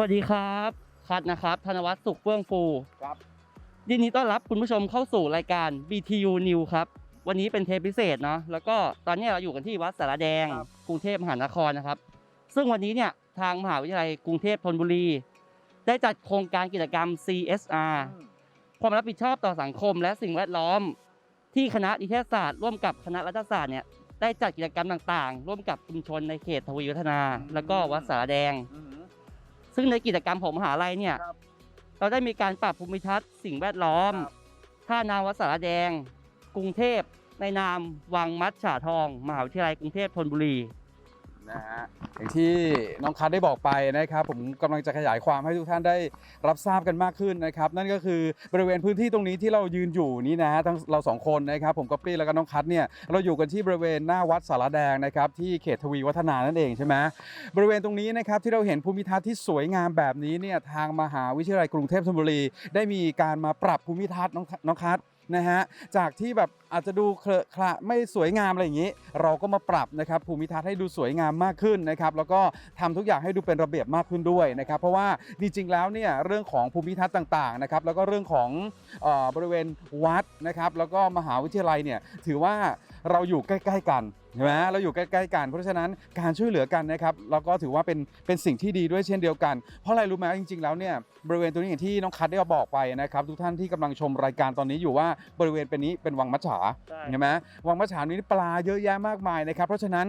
วัสดีครับ คัดนะครับ ธนวัฒน์สุขเฟื่องฟูครับยินดีต้อนรับคุณผู้ชมเข้าสู่รายการ BTU New ครับ วันนี้เป็นเทปพิเศษเนาะแล้วก็ตอนนี้เราอยู่กันที่วัดสารแดง ครับ กรุงเทพมหานครนะครับ ซึ่งวันนี้เนี่ยทางมหาวิทยาลัยกรุงเทพธนบุรี ได้จัดโครงการกิจกรรม CSR ความรับผิดชอบต่อสังคมและสิ่งแวดล้อม ที่คณะนิเทศศาสตร์ร่วมกับคณะรัฐศาสตร์เนี่ยได้จัดกิจกรรมต่างๆ ร่วมกับชุมชนในเขตทวีวัฒนา แล้วก็วัดสารแดง อืม ซึ่งในกิจกรรมของมหาลัยเนี่ย ครับเราได้มีการปรับภูมิทัศน์สิ่งแวดล้อม ครับ ท่านาวัดสารแดง กรุงเทพ ในนามวังมัดฉาทอง มหาวิทยาลัยกรุงเทพธนบุรี นะฮะอย่างที่น้องคัทได้บอกไปนะครับ ผมกำลังจะขยายความให้ทุกท่านได้รับทราบกันมากขึ้นนะครับ นั่นก็คือบริเวณพื้นที่ตรงนี้ที่เรายืนอยู่นี้นะฮะทั้งเราสองคนนะครับ ผมก๊อปปี้แล้วก็น้องคัทเนี่ยเราอยู่กันที่บริเวณหน้าวัดสารแดงนะครับที่เขตทวีวัฒนานั่นเองใช่ไหมบริเวณตรงนี้นะครับที่เราเห็นภูมิทัศน์ที่สวยงามแบบนี้เนี่ยทางมหาวิทยาลัยกรุงเทพธนบุรี ได้มีการมาปรับภูมิทัศน์น้องน้องคัท นะฮะจากที่แบบอาจจะดูเคลอะคละไม่สวยงามอะไรอย่างนี้ เราก็มาปรับนะครับภูมิทัศน์ให้ดูสวยงามมากขึ้นนะครับแล้วก็ทำทุกอย่างให้ดูเป็นระเบียบมากขึ้นด้วยนะครับเพราะว่าจริงๆแล้วเนี่ยเรื่องของภูมิทัศน์ต่างๆนะครับแล้วก็เรื่องของออบริเวณวัดนะครับแล้วก็มหาวิทยาลัยเนี่ยถือว่าเราอยู่ใกล้ ๆ กัน ใช่ไหมเราอยู่ใกล้ๆกันเพราะฉะนั้นการช่วยเหลือกันนะครับเราก็ถือว่าเป็นเป็นสิ่งที่ดีด้วยเช่นเดียวกัน เพราะอะไรรู้ไหมจริงๆแล้วเนี่ยบริเวณตรงนี้อย่างที่น้องคัทได้บอกไปนะครับทุกท่านที่กำลังชมรายการตอนนี้อยู่ว่าบริเวณเป็นนี้เป็นวังมัจฉาใช่ใช่ไหมวังมัจฉานี้ปลาเยอะแยะมากมายนะครับเพราะฉะนั้น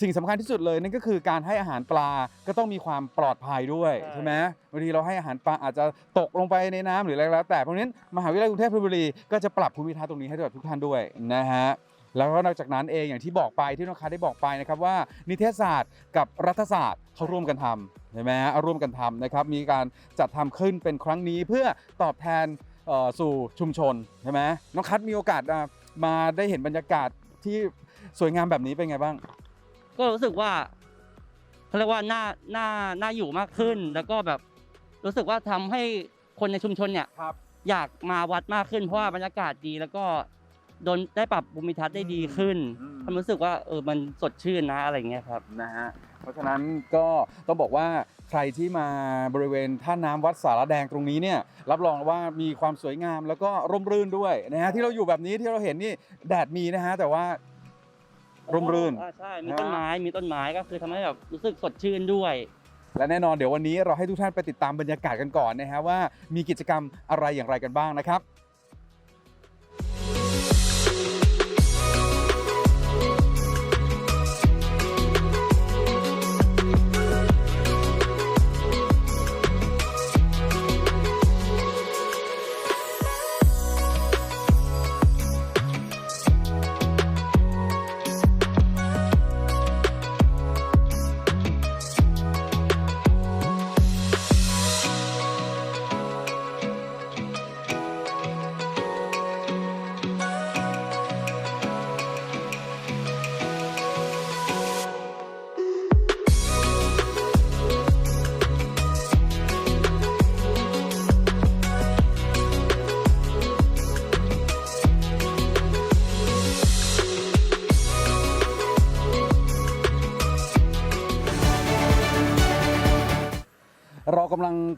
สิ่งสำคัญที่สุดเลยนั่นก็คือการให้อาหารปลาก็ต้องมีความปลอดภัยด้วยใช่ไหมบางทีเราให้อาหารปลาอาจจะตกลงไปในน้ำหรืออะไรก็แล้วแต่เพราะฉะนั้นมหาวิทยาลัยกรุงเทพธนบุรีก็จะปรับภูมิทัศน์ตรงนี้ให้กับทุกท่านด้วยนะฮะ แล้วก็นอกจากนั้นเองอย่างที่บอกไปที่น้องคาได้บอกไปนะครับว่านิเทศศาสตร์กับรัฐศาสตร์เขาร่วมกันทำใช่ไหมฮะร่วมกันทำนะครับมีการจัดทำขึ้นเป็นครั้งนี้เพื่อตอบแทนเอ่อสู่ชุมชนใช่ไหมน้องคัทมีโอกาสอะมาได้เห็นบรรยากาศที่สวยงามแบบนี้เป็นไงบ้าง ก็รู้สึกว่าเขาเรียกว่าน่าน่าน่าอยู่มากขึ้น แล้วก็แบบรู้สึกว่าทำให้คนในชุมชนเนี่ยครับอยากมาวัดมากขึ้นเพราะว่าบรรยากาศดีแล้วก็ โดนได้ปรับภูมิทัศน์ได้ดีขึ้นอืม ทำรู้สึกว่าเออมันสดชื่นนะอะไรเงี้ยครับ นะฮะเพราะฉะนั้นก็ต้องบอกว่าใครที่มาบริเวณท่าน้ำวัดสารแดงตรงนี้เนี่ยรับรองว่ามีความสวยงามแล้วก็ร่มรื่นด้วยนะฮะที่เราอยู่แบบนี้ที่เราเห็นนี่แดดมีนะฮะแต่ว่า ร่มรื่น อ่าใช่ มีนะต้นไม้ มีต้นไม้ก็คือทำให้แบบรู้สึกสดชื่นด้วย และแน่นอนเดี๋ยววันนี้เราให้ทุกท่านไปติดตามบรรยากาศกันก่อนนะฮะว่ามีกิจกรรมอะไรอย่างไรกันบ้างนะครับ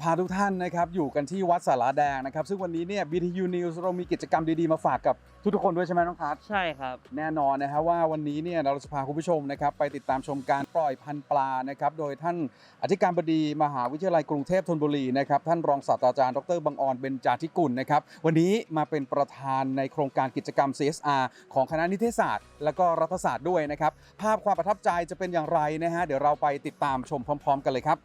พาทุกท่านนะครับอยู่กันที่วัดสาราแดงนะครับ ซึ่งวันนี้เนี่ย BTU News เรามีกิจกรรมดีๆ มาฝากกับทุกๆคนด้วยใช่ไหมน้องคัทใช่ครับ แน่นอนนะฮะว่าวันนี้เนี่ยเราจะพาคุณผู้ชมนะครับไปติดตามชมการปล่อยพันธุ์ปลานะครับโดยท่านอธิการบดีมหาวิทยาลัยกรุงเทพธนบุรีนะครับท่านรองศาสตราจารย์ดรบังออนเบญจาธิกุลนะครับวันนี้มาเป็นประธานในโครงการกิจกรรม CSR ของคณะนิเทศศาสตร์ และก็รัฐศาสตร์ด้วยนะครับภาพความประทับใจจะเป็นอย่างไรนะฮะเดี๋ยวเราไปติดตามชมพร้อม ๆ กันเลยครับ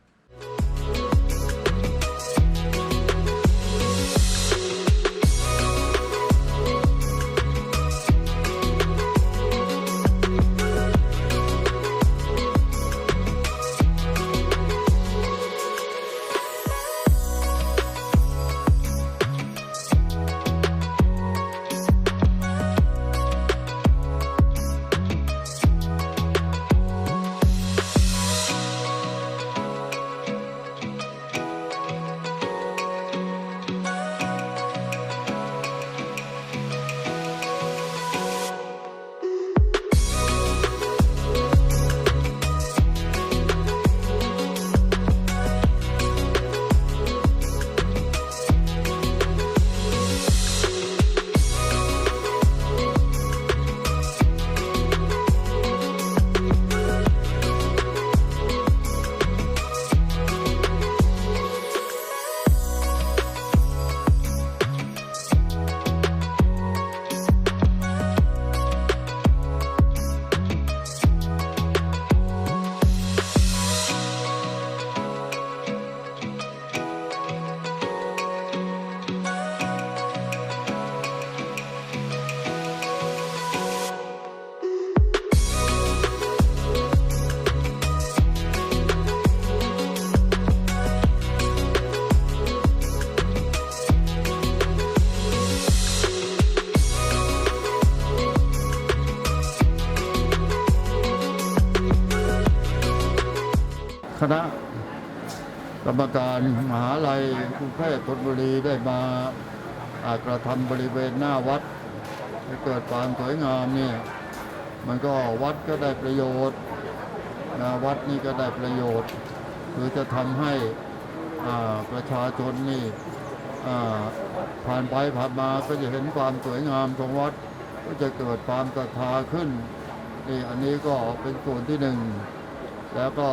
คณะกรรมการมหาลัยกรุงเทพธนบุรีได้มาอากระทำบริเวณหน้าวัดให้เกิดความสวยงามเนี่ยมันก็วัดก็ได้ประโยชน์นะวัดนี่ก็ได้ประโยชน์ คือจะทำให้อ่าประชาชนนี่อ่าผ่านไปผ่านมาก็จะเห็นความสวยงามของวัด ก็จะเกิดความศรัทธาขึ้นนี่อันนี้ก็เป็นส่วนที่หนึ่งแล้วก็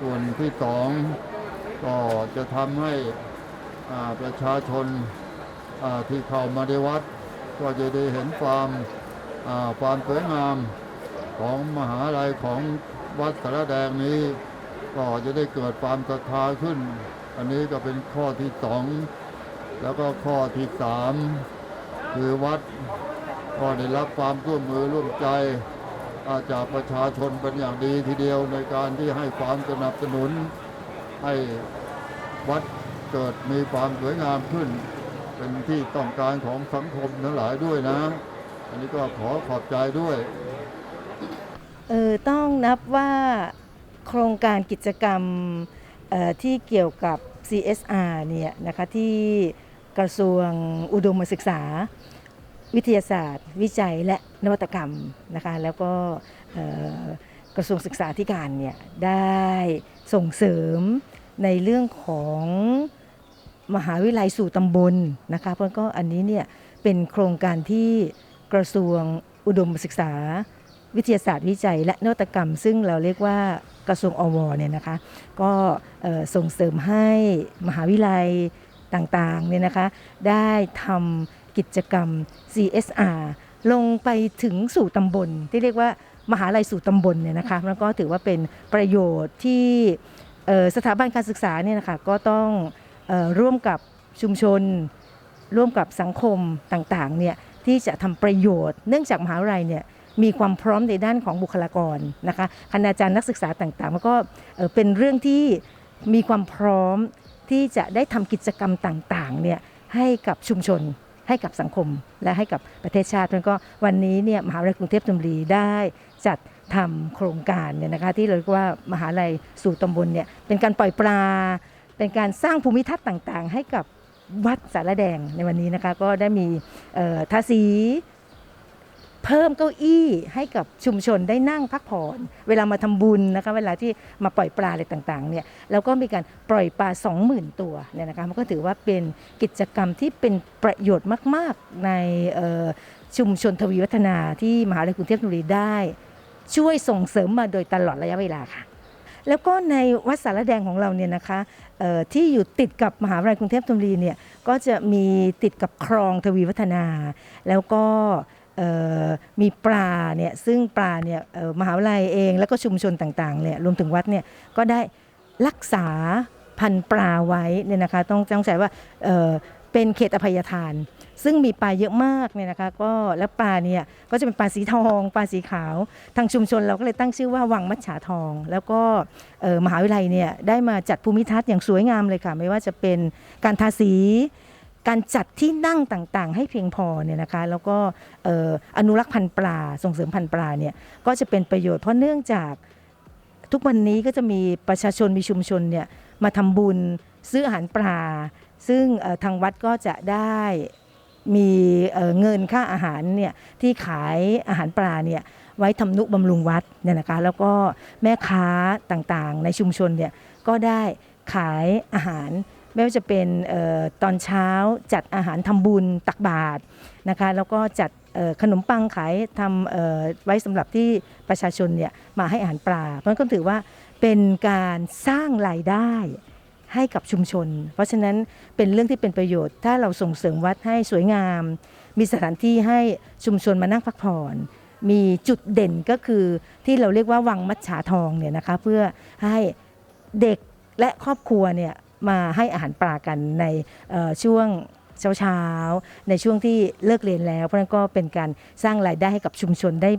ส่วนที่สองก็จะทำให้ประชาชนาที่เข้ามาในวัด ก็จะได้เห็นความาความสวยงามของมหาลัยของวัดสารแดงนี้ ก็จะได้เกิดความศรัทธาขึ้น อันนี้ก็เป็นข้อที่สองแล้วก็ข้อที่สามคือวัดก็ได้รับความร่วมมือร่วมใจ จากประชาชนเป็นอย่างดีทีเดียวในการที่ให้ความสนับสนุน ให้วัดเกิดมีความสวยงามขึ้น เป็นที่ต้องการของสังคมทั้งหลายด้วยนะ อันนี้ก็ขอขอบใจด้วยเออต้องนับว่าโครงการกิจกรรมออที่เกี่ยวกับ CSR เนี่ยนะคะที่กระทรวงอุดมศึกษา วิทยาศาสตร์ วิจัยและนวัตกรรมนะคะแล้วก็กระทรวงศึกษาธิการเนี่ยได้ส่งเสริมในเรื่องของมหาวิทยาลัยสู่ตำบลนะคะเพราะก็อันนี้เนี่ยเป็นโครงการที่กระทรวงอุดมศึกษา วิทยาศาสตร์วิจัย และนวัตกรรม ซึ่งเราเรียกว่ากระทรวงอวเนี่ยนะคะก็ส่งเสริมให้มหาวิทยาลัยต่างๆเนี่ยนะคะได้ทำกิจกรรม CSR ลงไปถึงสู่ตำบล ที่เรียกว่ามหาลัยสู่ตำบลเนี่ยนะคะแล้วก็ถือว่าเป็นประโยชน์ที่เอ่อสถาบันการศึกษาเนี่ยนะคะก็ต้องเอ่อร่วมกับชุมชน ร่วมกับสังคมต่างๆเนี่ยที่จะทำประโยชน์ เนื่องจากมหาวิทยาลัยเนี่ยมีความพร้อมในด้านของบุคลากรนะคะคณาจารย์นักศึกษาต่างๆมันก็เอ่อเป็นเรื่องที่มีความพร้อมที่จะได้ทำกิจกรรมต่างๆเนี่ยให้กับชุมชน ให้กับสังคมและให้กับประเทศชาติแล้วก็วันนี้เนี่ยมหาวิทยาลัยกรุงเทพธนบุรีได้จัดทำโครงการเนี่ยนะคะที่เราเรียกว่ามหาลัยสู่ตำบลเนี่ยเป็นการปล่อยปลา เป็นการสร้างภูมิทัศน์ต่างๆ ให้กับวัดสารแดงในวันนี้นะคะก็ได้มีเอ่อทาสี เพิ่มเก้าอี้ให้กับชุมชนได้นั่งพักผ่อน เวลามาทำบุญนะคะเวลาที่มาปล่อยปลาอะไรต่างๆเนี่ยแล้วก็มีการปล่อยปลา 20,000 ตัวเนี่ยนะคะมันก็ถือว่าเป็นกิจกรรมที่เป็นประโยชน์มาก ๆ ในชุมชนทวีวัฒนาที่มหาวิทยาลัยกรุงเทพธนบุรีได้ ช่วยส่งเสริมมาโดยตลอดระยะเวลาค่ะ แล้วก็ในวัดสารแดงของเราเนี่ยนะคะที่อยู่ติดกับมหาวิทยาลัยกรุงเทพธนบุรีเนี่ยก็จะมีติดกับคลองทวีวัฒนา แล้วก็ มีปลาเนี่ยซึ่งปลาเนี่ยมหาวิทยาลัยเองแล้วก็ชุมชนต่างๆเนี่ยรวมถึงวัดเนี่ยก็ได้รักษาพันปลาไว้เนี่ยนะคะต้องต้องใจว่าเเป็นเขตอภัยทาน ซึ่งมีปลาเยอะมากเนี่ยนะคะก็แล้วปลาเนี่ยก็จะเป็นปลาสีทองปลาสีขาว ทางชุมชนเราก็เลยตั้งชื่อว่าวังมัจฉาทอง แล้วก็มหาวิทยาลัยเนี่ยได้มาจัดภูมิทัศน์อย่างสวยงามเลยค่ะ ไม่ว่าจะเป็นการทาสี การจัดที่นั่งต่างๆ ให้เพียงพอเนี่ยนะคะแล้วก็ออนุรักษ์พันธุ์ปลาส่งเสริมพันธุ์ปลาเนี่ยก็จะเป็นประโยชน์เพราะเนื่องจากทุกวันนี้ก็จะมีประชาชนมีชุมชนเนี่ยมาทำบุญซื้ออาหารปลา ซึ่งทางวัดก็จะได้มีเเงินค่าอาหารเนี่ยที่ขายอาหารปลาเนี่ยไว้ทำนุบำรุงวัดเนี่ยนะคะแล้วก็แม่ค้าต่างๆ ในชุมชนเนี่ยก็ได้ขายอาหาร ไม่ว่าจะเป็นออตอนเช้าจัดอาหารทำบุญตักบาตรนะคะแล้วก็จัดขนมปังขายทำไว้สำหรับที่ประชาชนเนี่ยมาให้อาหารปลา เพราะฉะนั้นก็ถือว่าเป็นการสร้างรายได้ให้กับชุมชน เพราะฉะนั้นเป็นเรื่องที่เป็นประโยชน์ ถ้าเราส่งเสริมวัดให้สวยงาม มีสถานที่ให้ชุมชนมานั่งพักผ่อน มีจุดเด่นก็คือที่เราเรียกว่าวังมัจฉาทองเนี่ยนะคะเพื่อให้เด็กและครอบครัวเนี่ย มาให้อาหารปลากันในเอ่อช่วงเช้าๆในช่วงที่เลิกเรียนแล้ว เพราะฉะนั้นก็เป็นการสร้างรายได้ให้กับชุมชนได้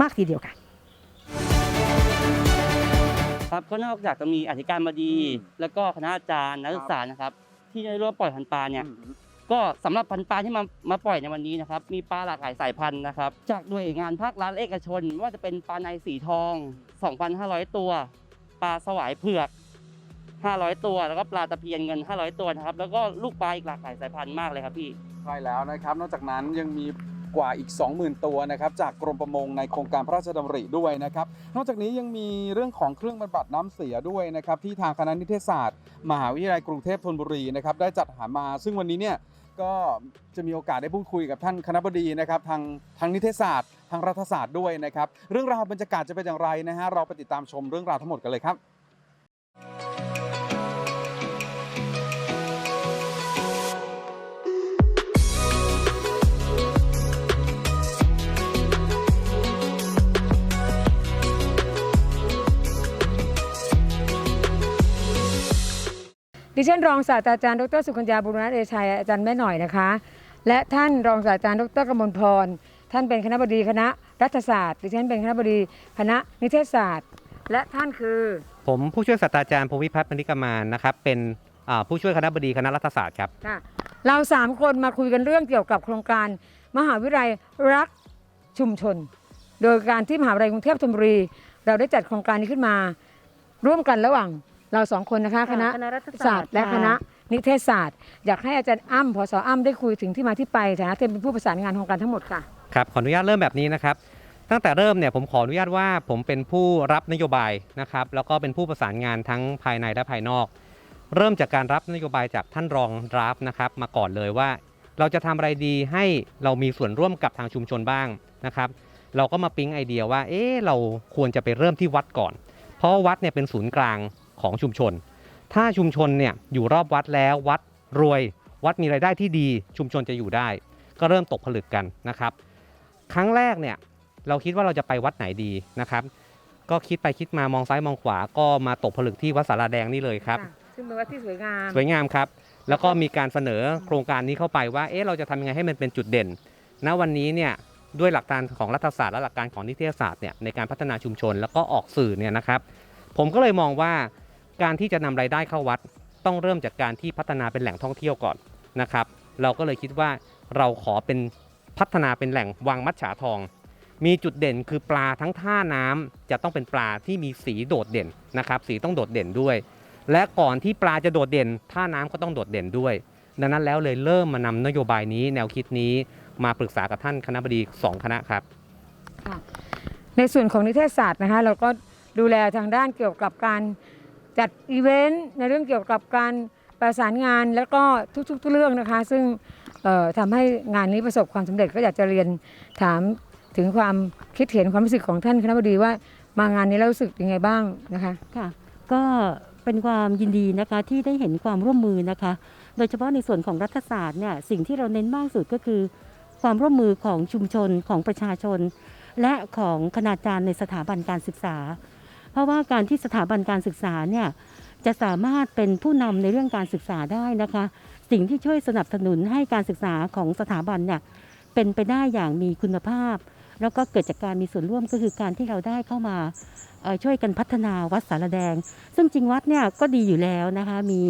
มากทีเดียวค่ะครับก็นอกจากจะมีอธิการบดีอืมแล้วก็คณะอาจารย์นักศึกษานะครับ ที่ได้ร่วมปล่อยพันธุ์ปลาเนี่ยก็สำหรับพันธุ์ปลาที่มามาปล่อยในวันนี้นะครับ มีปลาหลากหลายสายพันธุ์นะครับ จากหน่วยงานภาครัฐเอกชนไม่ว่าจะเป็นปลาในสีทอง 2,500 ตัว ปลาสวายเผือก 500 ตัวแล้วก็ปลาตะเพียนเงิน 500 ตัวนะครับแล้วก็ลูกปลาอีกหลากหลายสายพันธุ์มากเลยครับพี่ ใช่แล้วนะครับ นอกจากนั้นยังมีกว่าอีก 20,000 ตัวนะครับจากกรมประมงในโครงการพระราชดำริด้วยนะครับ นอกจากนี้ยังมีเรื่องของเครื่องบรรบัดน้ำเสียด้วยนะครับที่ทางคณะนิเทศศาสตร์ มหาวิทยาลัยกรุงเทพธนบุรีนะครับได้จัดหามา ซึ่งวันนี้เนี่ยก็จะมีโอกาสได้พูดคุยกับท่านคณะบดีนะครับทางทางนิเทศศาสตร์ ทางรัฐศาสตร์ด้วยนะครับ เรื่องราวบรรยากาศจะเป็นอย่างไรนะฮะเราไปติดตามชมเรื่องราวทั้งหมดกันเลยครับ ดิฉันรองศาสตราจารย์ดรสุกัญญาบุรณะเดชัยอาจารย์แม่หน่อยนะคะ และท่านรองศาสตราจารย์ดรกมลพร ท่านเป็นคณะบดีคณะรัฐศาสตร์ ดิฉันเป็นคณะบดีคณะนิเทศศาสตร์ และท่านคือ ผมผู้ช่วยศาสตราจารย์ภูวิพัฒน์มณิกมานนะครับเป็นอ่าผู้ช่วยคณะบดีคณะรัฐศาสตร์ครับค่ะเราสามคนมาคุยกันเรื่องเกี่ยวกับโครงการ มหาวิทยาลัยรักชุมชน โดยการที่มหาวิทยาลัยกรุงเทพธนบุรี เราได้จัดโครงการนี้ขึ้นมา ร่วมกันระหว่าง เราสองคนนะคะคณะคณะรัฐศาศาสสตตร์ร์และค่ะคณะนิเทศศาสตร์ อยากให้อาจารย์อ้ำพศอ้ำได้คุยถึงที่มาที่ไปฐานะที่เป็นผู้ประสานงานโครงการทั้งหมดค่ะครับขออนุญาตเริ่มแบบนี้นะครับตั้งแต่เริ่มเนี่ยผมขออนุญาตว่าผมเป็นผู้รับนโยบายนะครับแล้วก็เป็นผู้ประสานงานทั้งภายในและภายนอก เริ่มจากการรับนโยบายจากท่านรองรับนะครับมาก่อนเลยว่า เราจะทำอะไรดีให้เรามีส่วนร่วมกับทางชุมชนบ้างนะครับ เราก็มาปิ๊งไอเดียว่าเอ๊ะเราควรจะไปเริ่มที่วัดก่อน เพราะว่าวัดเนี่ยเป็นศูนย์กลาง ของชุมชน ถ้าชุมชนเนี่ยอยู่รอบวัดแล้ววัดรวย วัดมีรายได้ที่ดี ชุมชนจะอยู่ได้ ก็เริ่มตกผลึกกันนะครับ ครั้งแรกเนี่ยเราคิดว่าเราจะไปวัดไหนดีนะครับ ก็คิดไปคิดมามองซ้ายมองขวา ก็มาตกผลึกที่วัดสาราแดงนี่เลยครับ ซึ่งเป็นวัดที่สวยงาม สวยงามครับ แล้วก็มีการเสนอโครงการนี้เข้าไปว่า เอ๊ะ เราจะทำยังไงให้มันเป็นจุดเด่น ณ วันนี้เนี่ย ด้วยหลักการของรัฐศาสตร์และหลักการของนิเทศศาสตร์เนี่ยในการพัฒนาชุมชนแล้วก็ออกสื่อเนี่ยนะครับ ผมก็เลยมองว่า การที่จะนำรายได้เข้าวัด ต้องเริ่มจากการที่พัฒนาเป็นแหล่งท่องเที่ยวก่อนนะครับ เราก็เลยคิดว่าเราขอเป็นพัฒนาเป็นแหล่งวางมัดฉาทอง มีจุดเด่นคือปลาทั้งท่าน้ำจะต้องเป็นปลาที่มีสีโดดเด่นนะครับ สีต้องโดดเด่นด้วย และก่อนที่ปลาจะโดดเด่น ท่าน้ำก็ต้องโดดเด่นด้วย ดังนั้นแล้วเลยเริ่มมานำนโยบายนี้แนวคิดนี้มาปรึกษากับท่านคณะบดีสองคณะครับในส่วนของนิเทศศาสตร์นะคะเราก็ดูแลทางด้านเกี่ยวกับการ จัดอีเวนต์ในเรื่องเกี่ยวกับการประสานงานแล้วก็ทุกๆเรื่องนะคะ ซึ่งเอ่อทำให้งานนี้ประสบความสำเร็จก็อยากจะเรียนถามถึงความคิดเห็นความรู้สึกของท่านคณะบดีว่ามางานนี้แล้วรู้สึกยังไงบ้างนะคะค่ะ ก็เป็นความยินดีนะคะที่ได้เห็นความร่วมมือนะคะ โดยเฉพาะในส่วนของรัฐศาสตร์เนี่ยสิ่งที่เราเน้นมากสุดก็คือ ความร่วมมือของชุมชนของประชาชน และของคณาจารย์ในสถาบันการศึกษา เพราะว่าการที่สถาบันการศึกษาเนี่ยจะสามารถเป็นผู้นำในเรื่องการศึกษาได้นะคะ สิ่งที่ช่วยสนับสนุนให้การศึกษาของสถาบันเนี่ยเป็นไปได้อย่างมีคุณภาพ แล้วก็เกิดจากการมีส่วนร่วมก็คือการที่เราได้เข้ามาช่วยกันพัฒนาวัดสารแดง ซึ่งจริงวัดเนี่ยก็ดีอยู่แล้วนะคะมี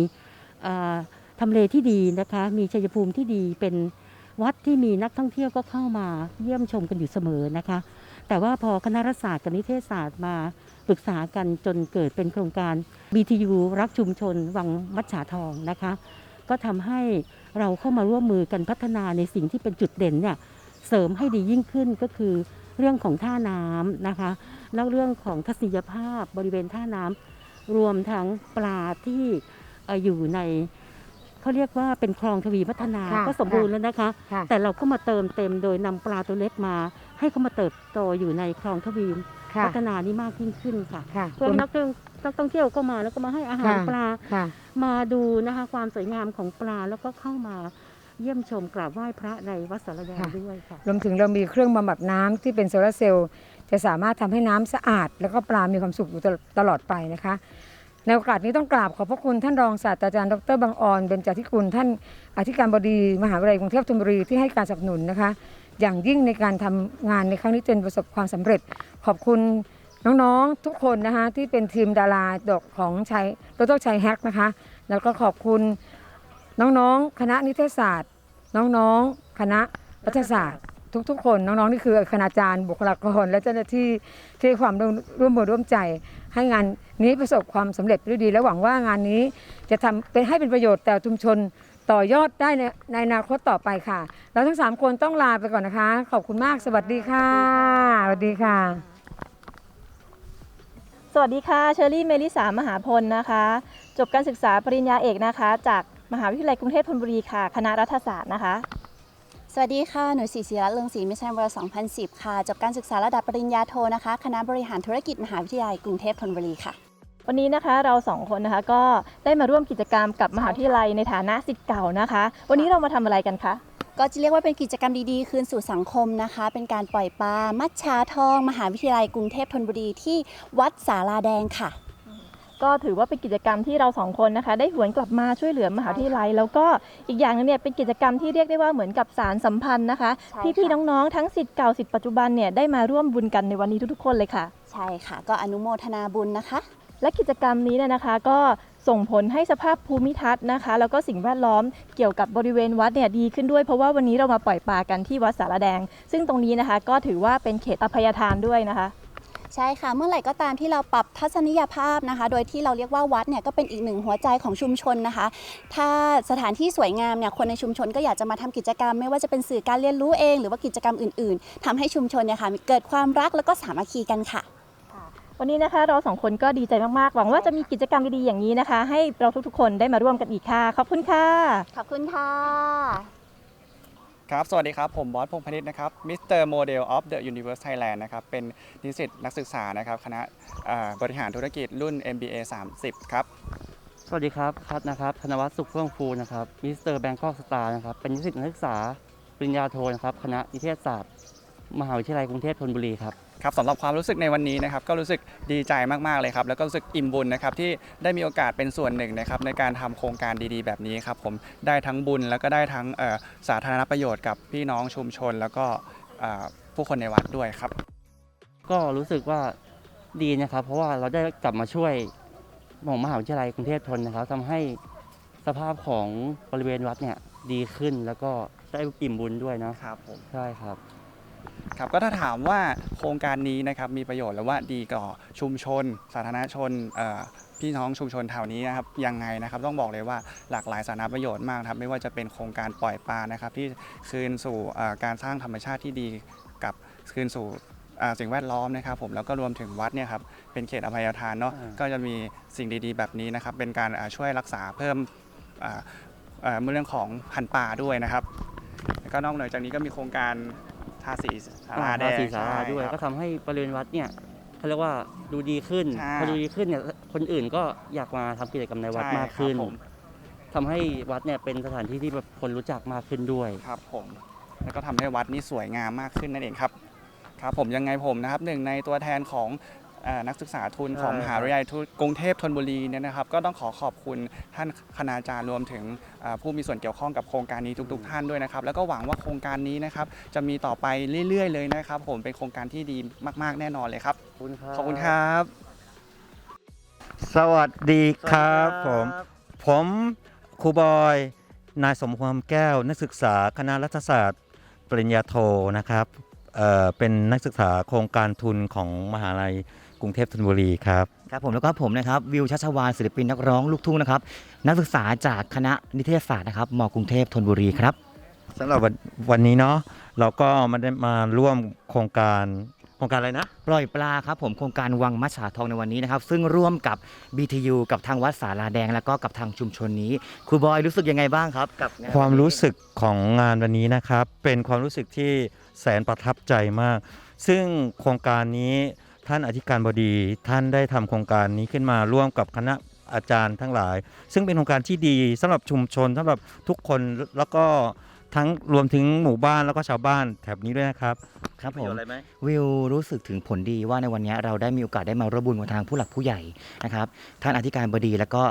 ทำเลที่ดีนะคะ มีชัยภูมิที่ดีเป็นวัดที่มีนักท่องเที่ยวก็เข้ามาเยี่ยมชมกันอยู่เสมอนะคะ แต่ว่าพอคณะรัฐศาสตร์กับนิเทศศาสตร์มา ปรึกษากันจนเกิดเป็นโครงการ BTU รักชุมชน วังมัดฉาทองนะคะ ก็ทำให้เราเข้ามาร่วมมือกันพัฒนาในสิ่งที่เป็นจุดเด่นเนี่ยเสริมให้ดียิ่งขึ้นก็คือเรื่องของท่าน้ำนะคะ แล้วเรื่องของทัศนียภาพบริเวณท่าน้ำรวมทั้งปลาที่เอ่ออยู่ในเขาเรียกว่าเป็นคลองทวีพัฒนาค่ะก็สมบูรณ์แล้วนะคะค่ะแต่เราก็มาเติมเต็มโดยนำปลาตัวเล็กมา ให้เขามาเติบโตอยู่ในคลองทวีค่ะ พัฒนานี้มากยิ่งขึ้นค่ะค่ะเพื่อให้นักท่องนักท่องเที่ยวก็มาแล้วก็มาให้อาหารค่ะปลาค่ะมาดูนะคะความสวยงามของปลาแล้วก็เข้ามาเยี่ยมชมกราบไหว้พระในวัดสารแดงค่ะด้วยค่ะรวมถึงเรามีเครื่องบำบัดน้ำที่เป็นโซลาร์เซลล์จะสามารถทำให้น้ำสะอาด แล้วก็ปลามีความสุขอยู่ตลตลอดไปนะคะในโอกาสนี้ต้องกราบขอบพระคุณท่านรองศาสตราจารย์ดรบังออนเบญจทิกุลท่านอธิการบดีมหาวิทยาลัยกรุงเทพธนบุรีที่ให้การสนับสนุนนะคะ อย่างยิ่งในการทำงานในครั้งนี้จนประสบความสำเร็จ ขอบคุณน้องๆทุกคนนะคะที่เป็นทีมดาราดอกของชัยดรชัยแฮกนะคะ แล้วก็ขอบคุณน้องๆ คณะนิเทศศาสตร์ น้องๆ คณะรัฐศาสตร์ ทุกๆ คนน้องๆ นี่คือคณาจารย์บุคลากร และเจ้าหน้าที่ที่ความร่วมร่วมมือร่วมใจ ให้งานนี้ประสบความสำเร็จด้วยดี และหวังว่างานนี้จะทำเป็นให้เป็นประโยชน์แต่ชุมชน ต่อยอดได้ในในอนาคตต่อไปค่ะ เราทั้ง 3 คนต้องลาไปก่อนนะคะ ขอบคุณมากสวัสดีค่ะสวัสดีค่ะ สวัสดีค่ะเชอรี่เมลิสามหาพลนะคะ จบการศึกษาปริญญาเอกนะคะ จากมหาวิทยาลัยกรุงเทพธนบุรีค่ะ คณะรัฐศาสตร์นะคะ สวัสดีค่ะ หนูศรีศิรัตน์เรืองศรีมิชัยเวอร์2010 ค่ะ จบการศึกษาระดับปริญญาโทนะคะ คณะบริหารธุรกิจมหาวิทยาลัยกรุงเทพธนบุรีค่ะ วันนี้นะคะเราสองคนนะคะก็ได้มาร่วมกิจกรรมกับมหาวิทยาลัยในฐานะศิษย์เก่านะคะ วันนี้เรามาทำอะไรกันคะ ก็จะเรียกว่าเป็นกิจกรรมดีๆ คืนสู่สังคมนะคะ เป็นการปล่อยปลา มัดชาทอง มหาวิทยาลัยกรุงเทพธนบุรีที่วัดสาราแดงค่ะ ก็ถือว่าเป็นกิจกรรมที่เราสองคนนะคะ ได้หวนกลับมาช่วยเหลือมหาวิทยาลัย แล้วก็อีกอย่างหนึงเนี่ยเป็นกิจกรรมที่เรียกได้ว่าเหมือนกับสารสัมพันธ์นะคะ ใช่ค่ะ พี่ๆน้องๆทั้งสิทธิ์เก่าสิทธิ์ปัจจุบันเนี่ยได้มาร่วมบุญกันในวันนี้ทุกๆคนเลยค่ะ ใช่ค่ะ ก็อนุโมทนาบุญนะคะ และกิจกรรมนี้เนี่ยนะคะก็ส่งผลให้สภาพภูมิทัศน์นะคะ แล้วก็สิ่งแวดล้อมเกี่ยวกับบริเวณวัดเนี่ยดีขึ้นด้วย เพราะว่าวันนี้เรามาปล่อยปลากันที่วัดสารแดง ซึ่งตรงนี้นะคะก็ถือว่าเป็นเขตอภัยทานด้วยนะคะใช่ค่ะ เมื่อไหร่ก็ตามที่เราปรับทัศนียภาพนะคะ โดยที่เราเรียกว่าวัดเนี่ยก็เป็นอีกหนึ่งหัวใจของชุมชนนะคะ ถ้าสถานที่สวยงามเนี่ยคนในชุมชนก็อยากจะมาทำกิจกรรม ไม่ว่าจะเป็นสื่อการเรียนรู้เอง หรือว่ากิจกรรมอื่น ๆทำให้ชุมชนเนี่ยค่ะเกิดความรักแล้วก็สามัคคีกันค่ะ วันนี้นะคะเราสองคนก็ดีใจมากๆ หวังว่าจะมีกิจกรรมดีๆอย่างนี้นะคะ ให้เราทุกๆ คนได้มาร่วมกันอีกค่ะ ขอบคุณค่ะ ขอบคุณค่ะ ครับ สวัสดีครับ ผมบอสพงษ์พนิษฐ์นะครับมิสเตอร์โมเดลออฟเดอะยูนิเวอร์สไทยแลนด์นะครับ เป็นนิสิตนักศึกษานะครับ คณะอ่าบริหารธุรกิจรุ่น MBA 30 ครับ สวัสดีครับคัทนะครับ ธนวัฒน์สุขเฟื่องฟูนะครับมิสเตอร์แบงคอกสตาร์นะครับ เป็นนิสิตนักศึกษาปริญญาโทนะครับ คณะนิเทศศาสตร์ มหาวิทยาลัยกรุงเทพธนบุรีครับ ครับสำหรับความรู้สึกในวันนี้นะครับก็รู้สึกดีใจมากๆเลยครับแล้วก็รู้สึกอิ่มบุญนะครับที่ได้มีโอกาสเป็นส่วนหนึ่งนะครับในการทำโครงการดีๆ แบบนี้ครับผมได้ทั้งบุญแล้วก็ได้ทั้งเอ่อสาธารณประโยชน์กับพี่น้องชุมชน แล้วก็อ่าผู้คนในวัดด้วยครับ ก็รู้สึกว่าดีนะครับ เพราะว่าเราได้กลับมาช่วยของมหาวิทยาลัยกรุงเทพธนนะครับทำให้สภาพของบริเวณวัดเนี่ยดีขึ้นแล้วก็ได้อิ่มบุญด้วยเนาะครับผมใช่ครับ ครับก็ถ้าถามว่าโครงการนี้นะครับมีประโยชน์หรือว่าดีต่อชุมชน สาธารณชนเอ่อพี่น้องชุมชนแถวนี้นะครับยังไงนะครับต้องบอกเลยว่าหลากหลายสาธารณประโยชน์มากครับไม่ว่าจะเป็นโครงการปล่อยปลานะครับที่คืนสู่เอ่อการสร้างธรรมชาติที่ดีกับคืนสู่อ่าสิ่งแวดล้อมนะครับผมแล้วก็รวมถึงวัดเนี่ยครับเป็นเขตอภัยทานเนาะอ่าก็จะมีสิ่งดีๆ แบบนี้นะครับเป็นการอ่าช่วยรักษาเพิ่มอ่าเอ่อเรื่องของพันธุ์ป่าด้วยนะครับแล้วก็นอกเหนือจากนี้ก็มีโครงการ ทาสีสาราแดทางสีสาราใช่ด้วยครับก็ทำให้บริเวณวัดเนี่ยเขาเรียกว่าดูดีขึ้น ใช่ พอดูดีขึ้นเนี่ยคนอื่นก็อยากมาทำกิจกรรมในวัดใช่มากขึ้นครับผม ทำให้วัดเนี่ยเป็นสถานที่ที่แบบคนรู้จักมากขึ้นด้วย ครับผมแล้วก็ทำให้วัดนี้สวยงามมากขึ้นนั่นเองครับครับผมยังไงผมนะครับหนึ่งในตัวแทนของเอ่อ นักศึกษาทุนของใช่มหาวิทยาลัยทุนกรุงเทพธนบุรีเนี่ยนะครับ ก็ต้องขอขอบคุณท่านคณาจารย์รวมถึงเอ่อผู้มีส่วนเกี่ยวข้องกับโครงการนี้ทุก ๆ ท่านด้วยนะครับ แล้วก็หวังว่าโครงการนี้นะครับจะมีต่อไปเรื่อย ๆ เลยนะครับ ผมเป็นโครงการที่ดีมากๆแน่นอนเลยครับขอบคุณครับขอบคุณครับสวัสดีครับสวัสดีผมผมครูบอยนายสมความแก้วนักศึกษาคณะรัฐศาสตร์ ปริญญาโทนะครับเอ่อเป็นนักศึกษาโครงการทุนของมหาลัย กรุงเทพธนบุรีครับครับผมแล้วก็ผมนะครับวิวชัชวานศิลปินนักร้องลูกทุ่งนะครับนักศึกษาจากคณะนิเทศศาสตร์นะครับมกรุงเทพธนบุรีครับสำหรับวันวันนี้เนาะเราก็มาได้มาร่วมโครงการโครงการอะไรนะปล่อยปลาครับผมโครงการวังมัชฉาทองในวันนี้นะครับ ซึ่งร่วมกับ BTU กับทางวัดสาราแดง แล้วก็กับทางชุมชนนี้ครูบอยรู้สึกยังไงบ้างครับกับงนความนนี้รู้สึกของงานวันนี้นะครับ เป็นความรู้สึกที่แสนประทับใจมาก ซึ่งโครงการนี้ ท่านอธิการบดีท่านได้ทำโครงการนี้ขึ้นมาร่วมกับคณะอาจารย์ทั้งหลาย ซึ่งเป็นโครงการที่ดีสำหรับชุมชนสำหรับทุกคนแล้วก็ทั้งรวมถึงหมู่บ้านแล้วก็ชาวบ้านแถบนี้ด้วยนะครับ ครับปผระโยมชน์อะไรไหมวิวรู้สึกถึงผลดีว่าในวันนี้เราได้มีโอกาสได้มาร่วมบุญกับทางผู้หลักผู้ใหญ่นะครับท่านอธิการบดีแล้วก็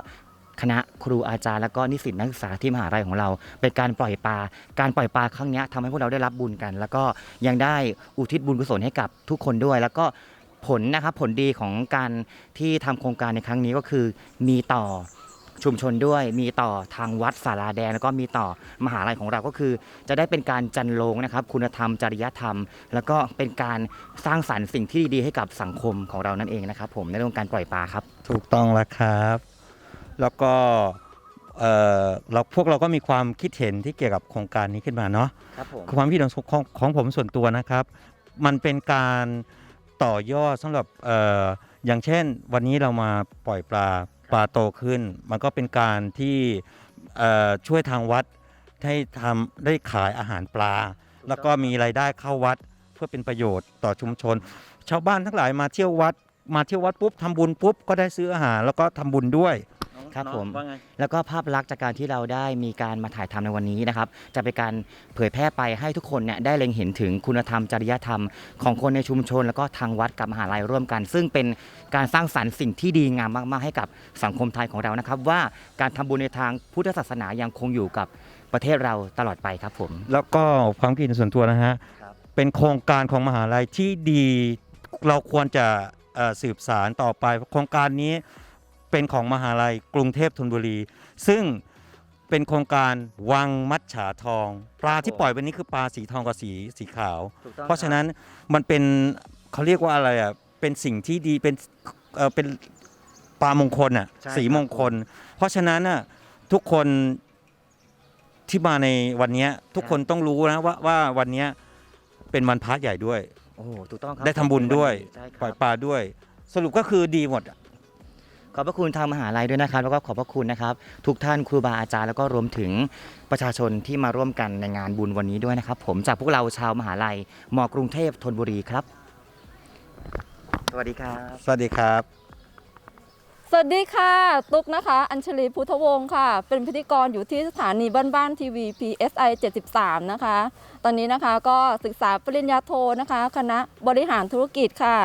คณะครูอาจารย์แล้วก็นิสิตนักศึกษาที่มหาลัยของเรา เป็นการปล่อยปลา การปล่อยปลาครั้งนี้ทำให้พวกเราได้รับบุญกัน แล้วก็ยังได้อุทิศบุญกุศลให้กับทุกคนด้วย แล้วก็ ผลนะครับผลดีของการที่ทำโครงการในครั้งนี้ก็คือมีต่อชุมชนด้วยมีต่อทางวัดสาราแดง แล้วก็มีต่อมหาลัยของเราก็คือ จะได้เป็นการจันโลงนะครับ คุณธรรมจริยธรรม แล้วก็เป็นการสร้างสรรค์สิ่งที่ดีๆให้กับสังคมของเรานั่นเองนะครับ ผมในเรื่องการปล่อยปลาครับ ถูกต้องแล้วครับ แล้วก็เอ่อเราพวกเราก็มีความคิดเห็นที่เกี่ยวกับโครงการนี้ขึ้นมาเนาะครับผมความคิดเห็นของของของผมส่วนตัวนะครับ มันเป็นการ ต่อยอดสำหรับเอ่ออย่างเช่น วันนี้เรามาปล่อยปลาปลาโตขึ้น มันก็เป็นการที่เอ่อช่วยทางวัดให้ทำได้ขายอาหารปลา แล้วก็มีรายได้เข้าวัดเพื่อเป็นประโยชน์ต่อชุมชน ชาวบ้านทั้งหลายมาเที่ยววัด มาเที่ยววัดปุ๊บทำบุญปุ๊บก็ได้ซื้ออาหารแล้วก็ทำบุญด้วย ครับผม ว่าไง แล้วก็ภาพลักษณ์จากการที่เราได้มีการมาถ่ายทำในวันนี้นะครับ จะเป็นการเผยแพร่ไปให้ทุกคนเนี่ยได้เล็งเห็นถึงคุณธรรมจริยธรรม ของคนในชุมชน แล้วก็ทางวัดกับมหาลัยร่วมกัน ซึ่งเป็นการสร้างสรรค์สิ่งที่ดีงามมาก ๆ ให้กับสังคมไทยของเรานะครับ ว่าการทำบุญในทางพุทธศาสนายังคงอยู่กับประเทศเราตลอดไปครับผม แล้วก็ความคิดเห็นส่วนตัวนะฮะ ครับ เป็นโครงการของมหาลัยที่ดี เราควรจะเอ่อสืบสารต่อไป โครงการนี้ เป็นของมหาลัยกรุงเทพธนบุรี ซึ่งเป็นโครงการวังมัจฉาทอง ปลาที่ปล่อยวันนี้คือปลาสีทองกับสีสีขาวเพราะฉะนั้นมันเป็นเขาเรียกว่าอะไรอะเป็นสิ่งที่ดีเป็นเอ่อเป็นปลามงคลอะใช่สีมงคล เพราะฉะนั้นน่ะทุกคนที่มาในวันเนี้ยทุกคนต้องรู้นะว่าว่าวันเนี้ยเป็นวันพระใหญ่ด้วย โอ้โหถูกต้องครับได้ทำบุญด้วย ใช่ครับปล่อยปลาด้วย สรุปก็คือดีหมดอะ ขอบพระคุณทางมหาลัยด้วยนะครับ แล้วก็ขอบพระคุณนะครับ ทุกท่านครูบาอาจารย์แล้วก็รวมถึงประชาชนที่มาร่วมกันในงานบุญวันนี้ด้วยนะครับ ผมจากพวกเราชาวมหาลัยมกรุงเทพธนบุรีครับ สวัสดีครับ สวัสดีครับ สวัสดีค่ะ ตุ๊กนะคะ อัญชลีพุทธวงศ์ค่ะ เป็นพิธีกรอยู่ที่สถานีบ้านบ้านทีวี PSI 73 นะคะ ตอนนี้นะคะก็ศึกษาปริญญาโทนะคะ คณะบริหารธุรกิจค่ะ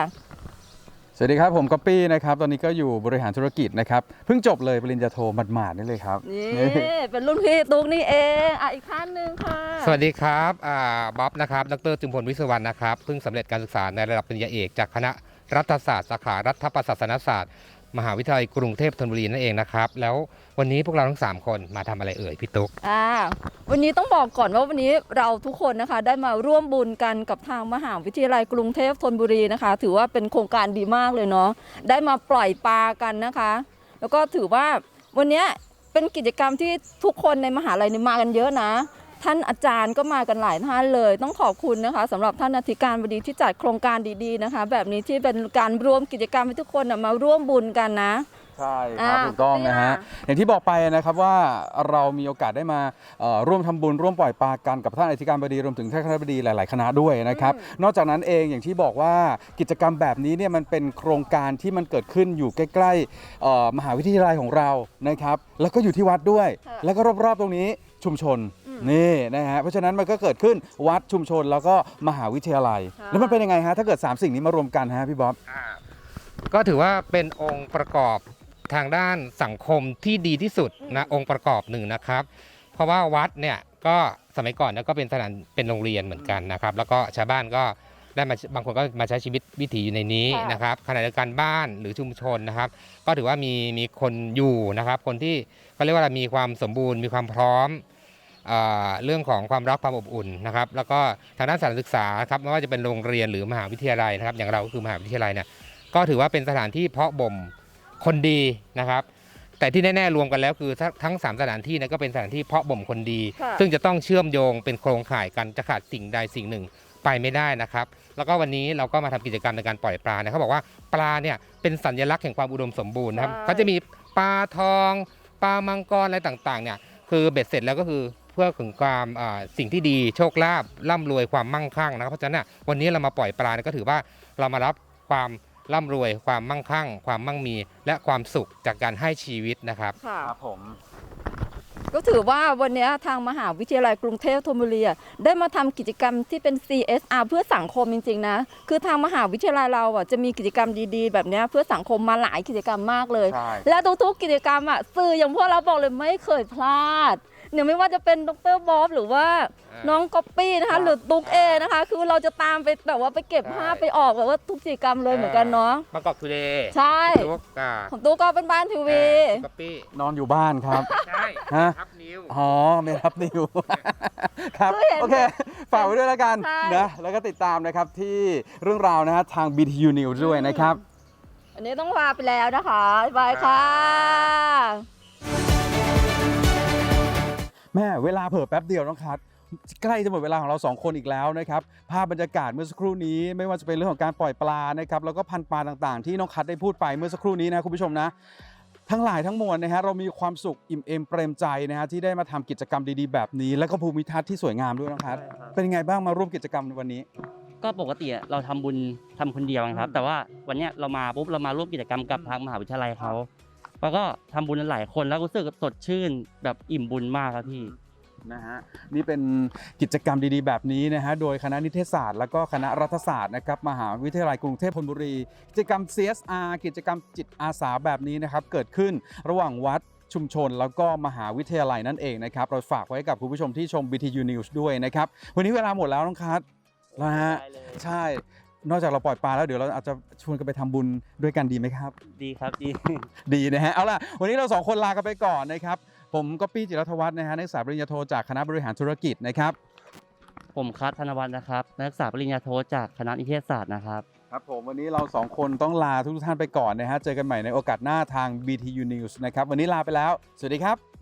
สวัสดีครับ ผมก๊อปปี้นะครับ ตอนนี้ก็อยู่บริหารธุรกิจนะครับ เพิ่งจบเลยปริญญาโทหมาดๆนี่เลยครับ นี่เป็นรุ่นพี่ตุ๊กนี่เองอะอีกท่านหนึ่งค่ะ สวัสดีครับอ่าบ๊อบนะครับ ดรจุมพลวิศวรรณนะครับ เพิ่งสำเร็จการศึกษาในระดับปริญญาเอกจากคณะรัฐศาสตร์สาขารัฐประศาสนศาสตร์ มหาวิทยาลัยกรุงเทพธนบุรีนั่นเองนะครับ แล้ววันนี้พวกเราทั้ง 3 คนมาทำอะไรเอ่ยพี่ตุ๊ก อ่าวันนี้ต้องบอกก่อนว่าวันนี้เราทุกคนนะคะได้มาร่วมบุญกันกับทางมหาวิทยาลัยกรุงเทพธนบุรีนะคะ ถือว่าเป็นโครงการดีมากเลยเนาะได้มาปล่อยปลากันนะคะ แล้วก็ถือว่าวันเนี้ยเป็นกิจกรรมที่ทุกคนในมหาลัยนี่มากันเยอะนะ ท่านอาจารย์ก็มากันหลายท่านเลย ต้องขอบคุณนะคะสำหรับท่านอธิการบดีที่จัดโครงการดีๆนะคะ แบบนี้ที่เป็นการรวมกิจกรรมให้ทุกคนน่ะมาร่วมบุญกันนะ ใช่ครับอ่าถูกต้องนะฮะ อย่างที่บอกไปนะครับว่าเรามีโอกาสได้มาเอ่อร่วมทำบุญร่วมปล่อยปลากันกับท่านอธิการบดีรวมถึงท่านคณะบดีหลาย ๆ คณะด้วยนะครับ นอกจากนั้นเองอย่างที่บอกว่ากิจกรรมแบบนี้เนี่ยมันเป็นโครงการที่มันเกิดขึ้นอยู่ใกล้ๆเอ่อมหาวิทยาลัยของเรานะครับ แล้วก็อยู่ที่วัดด้วย ค่ะ แล้วก็รอบ ๆ ตรงนี้ชุมชนอืม นี่นะฮะเพราะฉะนั้นมันก็เกิดขึ้นวัดชุมชนแล้วก็มหาวิทยาลัยค่ะแล้วมันเป็นยังไงฮะถ้าเกิดสามสิ่งนี้มารวมกันฮะพี่บ๊อบก็ถือว่าเป็นองค์ประกอบทางด้านสังคมที่ดีที่สุดนะองค์ประกอบหนึ่งนะครับ เพราะว่าวัดเนี่ยก็สมัยก่อนเนี่ยก็เป็นสถานเป็นโรงเรียนเหมือนกันนะครับ แล้วก็ชาวบ้านก็ได้มาบางคนก็มาใช้ชีวิตวิถีอยู่ในนี้ค่ะนะครับขณะเดียวกันบ้านหรือชุมชนนะครับ ก็ถือว่ามีมีคนอยู่นะครับ คนที่เขาเรียกว่าอะไรมีความสมบูรณ์มีความพร้อมอ่า เรื่องของความรักความอบอุ่นนะครับ แล้วก็ทางด้านสถานศึกษาครับไม่ว่าจะเป็นโรงเรียนหรือมหาวิทยาลัยนะครับ อย่างเราก็คือมหาวิทยาลัยเนี่ยก็ถือว่าเป็นสถานที่เพาะบ่มคนดีนะครับ แต่ที่แน่ๆรวมกันแล้วคือทั้งทั้งสามสถานที่เนะก็เป็นสถานที่เพาะบ่มคนดีค่ะซึ่งจะต้องเชื่อมโยงเป็นโครงข่ายกันจะขาดสิ่งใดสิ่งหนึ่งไปไม่ได้นะครับ แล้วก็วันนี้เราก็มาทำกิจกรรมในการปล่อยปลาเนี่ยเขาบอกว่าปลาเนี่ยเป็นสัญลักษณ์แห่งความอุดมสมบูรณ์นะครับใช่เขาจะมีปลาทอง ปลามังกรอะไรต่างๆเนี่ยคือเบ็ดเสร็จแล้วก็คือเพื่อถึงความอ่าสิ่งที่ดีโชคลาภร่ำรวยความมั่งคั่งนะครับเพราะฉะนั้นเนยวันนี้เรามาปล่อยปลาเนี่ยก็ถือว่าเรามารับความร่ำรวย ความมั่งคั่ง ความมั่งมี และความสุขจากการให้ชีวิตนะครับค่ะครับผมก็ถือว่าวันนี้ทางมหาวิทยาลัยกรุงเทพธนบุรีอะได้มาทำกิจกรรมที่เป็น CSR เพื่อสังคมจริงๆนะ คือทางมหาวิทยาลัยเราอะจะมีกิจกรรมดีๆ แบบเนี้ยเพื่อสังคมมาหลายกิจกรรมมากเลยใช่และทุกๆกิจกรรมอะสื่ออย่างพวกเราบอกเลยไม่เคยพลาด เนี่ยไม่ว่าจะเป็นดรบ๊อบหรือว่าอ่าน้องก๊อปปี้นะครัคะบหรือตุ๊กเอนะคะ คือเราจะตามไปแบบว่าไปเก็บใช่ ภาพไปออกแบบว่าทุกกิจกรรมเลยเหมือนกันเนาะบางกอกทูเดย์ใช่ทุกอ่าของตุ๊กก็เป็นบ้านทีวีก๊อปปี้นอนอยู่บ้านครับ ใช่ฮะ ทับนิ้ว อ๋อไม่รับนิว ครับ คือเห็นโอเค ฝากไว้ด้วยแล้วกันใช่ นะแล้วก็ติดตามนะครับที่เรื่องราวนะฮะทาง BTU News ด้วยนะครับ อันนี้ต้องลาไปแล้วนะคะบ๊ายบายค่ะ แม่เวลาเผลอแป๊บเดียวน้องคัทใกล้จะหมดเวลาของเราสองคนอีกแล้วนะครับภาพบรรยากาศเมื่อสักครู่นี้ไม่ว่าจะเป็นเรื่องของการปล่อยปลานะครับแล้วก็พันธุ์ปลาต่างๆ ที่น้องคัทได้พูดไปเมื่อสักครู่นี้นะคุณผู้ชมนะ ทั้งหลายทั้งมวลนะฮะเรามีความสุขอิ่มเอมเปรมใจนะฮะที่ได้มาทำกิจกรรมดีๆแบบนี้ แล้วก็ภูมิทัศน์ที่สวยงามด้วยน้องคัทใช่ครับเป็นยังไงบ้างมาร่วมกิจกรรมในวันนี้ ก็ปกติอะเราทำบุญทำคนเดียวนะครับ แต่ว่าวันเนี้ยเรามาปุ๊บเรามาร่วมกิจกรรมกับทางมหาวิทยาลัยเขา แล้วก็ทำบุญกันหลายคนแล้วรู้สึกสดชื่นแบบอิ่มบุญมากครับพี่ นะฮะนี่เป็นกิจกรรมดีๆ แบบนี้นะฮะโดยคณะนิเทศศาสตร์ แล้วก็คณะรัฐศาสตร์นะครับมหาวิทยาลัยกรุงเทพธนบุรี กิจกรรม CSR กิจกรรมจิตอาสาแบบนี้นะครับเกิดขึ้นระหว่างวัดชุมชน แล้วก็มหาวิทยาลัยนั่นเองนะครับเราฝากไว้กับคุณผู้ชมที่ชม BTU News ด้วยนะครับวันนี้เวลาหมดแล้วน้องคัทนะฮะได้เลยใช่ นอกจากเราปล่อยปลาแล้วเดี๋ยวเราอาจจะชวนกันไปทำบุญด้วยกันดีไหมครับ ดีครับดี ดีนะฮะเอาล่ะวันนี้เราสองคนลากันไปก่อนนะครับ ผมก็ปี้จิรัฐวัฒน์นะฮะนักศึกษาปริญญาโทจากคณะบริหารธุรกิจนะครับ ผมคัทธนวัฒน์นะครับ นักศึกษาปริญญาโทจากคณะนิเทศศาสตร์นะครับ ครับผมวันนี้เราสองคนต้องลาทุกท่านไปก่อนนะฮะเจอกันใหม่ในโอกาสหน้าทาง BTU News นะครับวันนี้ลาไปแล้ว สวัสดีครับ